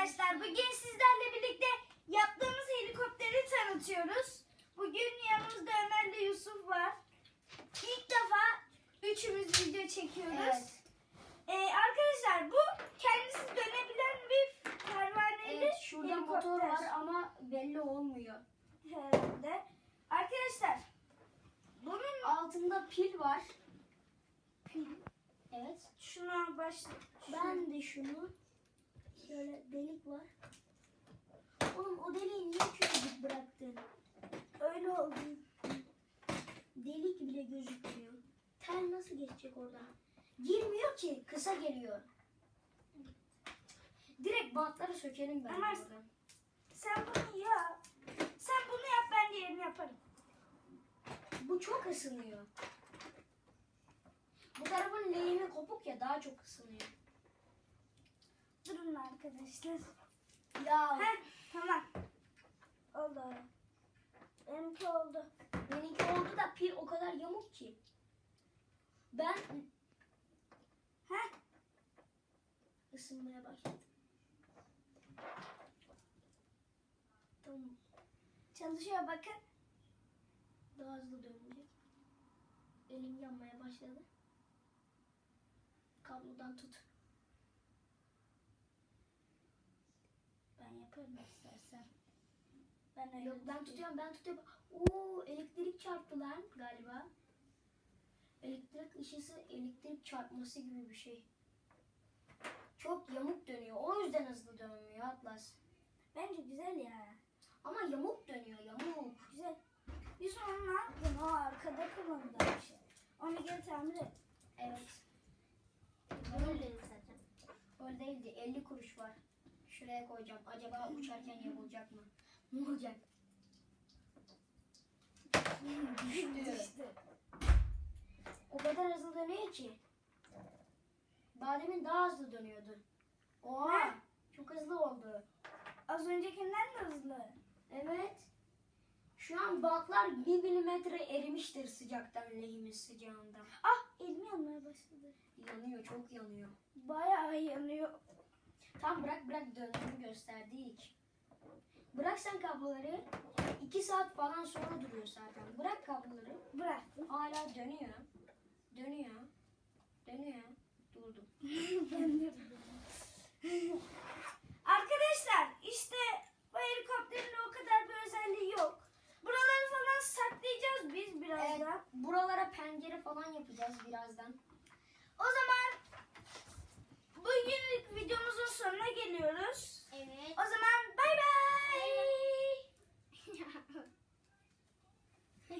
arkadaşlar. Bugün sizlerle birlikte yaptığımız helikopteri tanıtıyoruz. Bugün yanımızda Ömer'le Yusuf var. İlk defa üçümüz video çekiyoruz. Evet. Ee, arkadaşlar bu kendisi dönebilen bir pervaneli Evet, şurada motor helikopter. var ama belli olmuyor. Herhalde. Arkadaşlar bunun Altında pil var. Evet. şuna baş Ben de şunu şöyle delik var. Oğlum o deliği niye küçücük bıraktın? öyle oldu. Delik bile gözükmüyor. Tel nasıl geçecek oradan? Girmiyor ki. Kısa geliyor. Direkt bantları sökelim ben buradan. Sen bunu yap. Sen bunu yap ben diğerini yaparım. Bu çok ısınıyor. Bu tarafın lehimi kopuk ya daha çok ısınıyor. Durun arkadaşlar. Ya Heh, tamam. Oldu. Benimki oldu. benimki oldu da pil o kadar yamuk ki. Ben Heh, ısınmaya başladım. Tamam. çalışıyor bakın. Daha hızlı dönecek. Elim yanmaya başladı. Kablodan tut. Yaparım istersen. Ben Yok ben tutuyorum ben tutuyorum. Oo elektrik çarptı lan galiba. Elektrik ışısı elektrik çarpması gibi bir şey. Çok yamuk dönüyor. O yüzden hızlı dönmüyor Atlas. Bence güzel ya. Ama yamuk dönüyor yamuk. Güzel. Biz onu ne yaptın? O arkada kullandı bir şey. Onu geri tamir et. Evet. Öyle zaten. Öyle değildi. 50 kuruş var. Şuraya koyacağım. Acaba uçarken yapılacak mı? Ne olacak? Düştü. İşte. O kadar hızlı dönüyor ki. Daha demin daha hızlı dönüyordu. Oha! Çok hızlı oldu. Az öncekinden de hızlı. Evet. Şu an bantlar bir milimetre erimiştir sıcaktan lehimiz sıcağında. Ah elim yanmaya başladı. Yanıyor, çok yanıyor. Bayağı yanıyor. Tam bırak bırak dönemi gösterdik. Bırak sen kabloları. 2 saat falan sonra duruyor zaten. Bırak kabloları. Bıraktım. Hala dönüyor. Dönüyor. Dönüyor. Durdum. Arkadaşlar işte bu helikopterin o kadar bir özelliği yok. Buraları falan saklayacağız biz birazdan. Evet, buralara pencere falan yapacağız birazdan.